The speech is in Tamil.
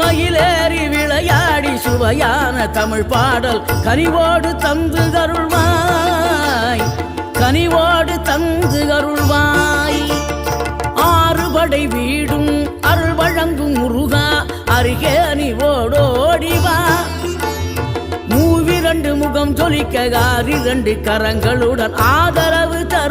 மயிலேறி விளையாடி சுவையான தமிழ் பாடல் கனிவோடு தந்து அருள்வாய். கனிவோடு தந்து அருள்வாய். ஆறுபடை வீடும் அருள் வழங்கும் முருகா அருகே நீ ஓடோடி மூவிரண்டு முகம் ஜொலிக்க ஆறிரண்டு கரங்களுடன் ஆதரவு தரும்